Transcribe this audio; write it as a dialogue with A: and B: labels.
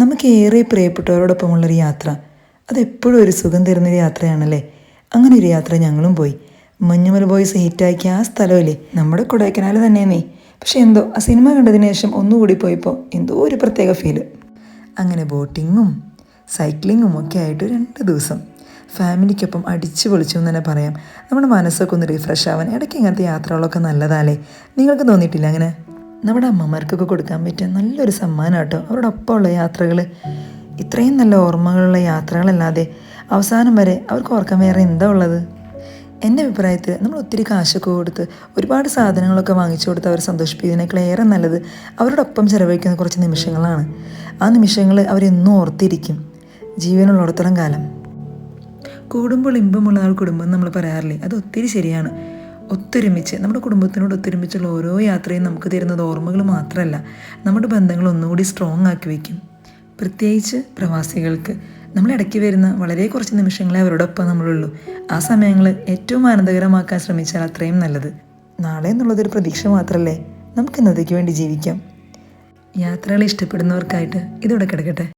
A: നമുക്ക് ഏറെ പ്രിയപ്പെട്ടവരോടൊപ്പമുള്ളൊരു യാത്ര. അതെപ്പോഴും ഒരു സുഖം തരുന്നൊരു യാത്രയാണല്ലേ? അങ്ങനെ ഒരു യാത്ര ഞങ്ങളും പോയി. മഞ്ഞുമല ബോയ്സ് ഹിറ്റാക്കിയ ആ സ്ഥലമല്ലേ? നമ്മുടെ കൊടൈക്കനാൽ തന്നെയെന്നേ. പക്ഷെ എന്തോ ആ സിനിമ കണ്ടതിന് ശേഷം ഒന്നുകൂടി പോയപ്പോൾ എന്തോ ഒരു പ്രത്യേക ഫീൽ അങ്ങനെ ബോട്ടിങ്ങും സൈക്ലിങ്ങും ഒക്കെ ആയിട്ട് രണ്ട് ദിവസം. ഫാമിലിക്കൊപ്പം അടിച്ചു പൊളിച്ചു എന്ന് തന്നെ പറയാം. നമ്മുടെ മനസ്സൊക്കെ ഒന്ന് റിഫ്രഷ് ആവാൻ ഇടയ്ക്ക് ഇങ്ങനത്തെ യാത്രകളൊക്കെ നല്ലതാലേ നിങ്ങൾക്ക് തോന്നിയിട്ടില്ല അങ്ങനെ? നമ്മുടെ അമ്മമാർക്കൊക്കെ കൊടുക്കാൻ പറ്റിയ നല്ലൊരു സമ്മാനം കേട്ടോ അവരുടെ ഒപ്പമുള്ള യാത്രകൾ ഇത്രയും നല്ല ഓർമ്മകളുള്ള യാത്രകളല്ലാതെ അവസാനം വരെ അവർക്ക് ഓർക്കാൻ വേറെ എന്താ ഉള്ളത്? എന്റെ അഭിപ്രായത്തിൽ നമ്മൾ ഒത്തിരി കാശൊക്കെ കൊടുത്ത് ഒരുപാട് സാധനങ്ങളൊക്കെ വാങ്ങിച്ചു കൊടുത്ത് അവരെ സന്തോഷിപ്പിക്കുന്നതിനേക്കാൾ ഏറെ നല്ലത് അവരോടൊപ്പം ചിലവഴിക്കുന്ന കുറച്ച് നിമിഷങ്ങളാണ്. ആ നിമിഷങ്ങൾ അവരെന്നും ഓർത്തിരിക്കും. ജീവനുള്ളിടത്തോളം കാലം. കൂടുമ്പോൾ ഇമ്പമുള്ള ആൾ കുടുംബം നമ്മൾ പറയാറില്ലേ? അത് ഒത്തിരി ശരിയാണ്. ഒത്തൊരുമിച്ച് നമ്മുടെ കുടുംബത്തിനോട് ഒത്തൊരുമിച്ചുള്ള ഓരോ യാത്രയും നമുക്ക് തരുന്നത് ഓർമ്മകൾ മാത്രമല്ല നമ്മുടെ ബന്ധങ്ങൾ ഒന്നുകൂടി സ്ട്രോങ് ആക്കി വയ്ക്കും. പ്രത്യേകിച്ച് പ്രവാസികൾക്ക്. നമ്മൾ ഇടയ്ക്ക് വരുന്ന വളരെ കുറച്ച് നിമിഷങ്ങളെ അവരോടൊപ്പം നമ്മളുള്ളൂ. ആ സമയങ്ങൾ ഏറ്റവും ആനന്ദകരമാക്കാൻ ശ്രമിച്ചാൽ അത്രയും നല്ലത്. നാളെ എന്നുള്ളതൊരു പ്രതീക്ഷ മാത്രമല്ലേ? നമുക്ക് ഇന്നത്തേക്ക് വേണ്ടി ജീവിക്കാം. യാത്രകൾ ഇഷ്ടപ്പെടുന്നവർക്കായിട്ട് ഇതോടെ കിടക്കട്ടെ.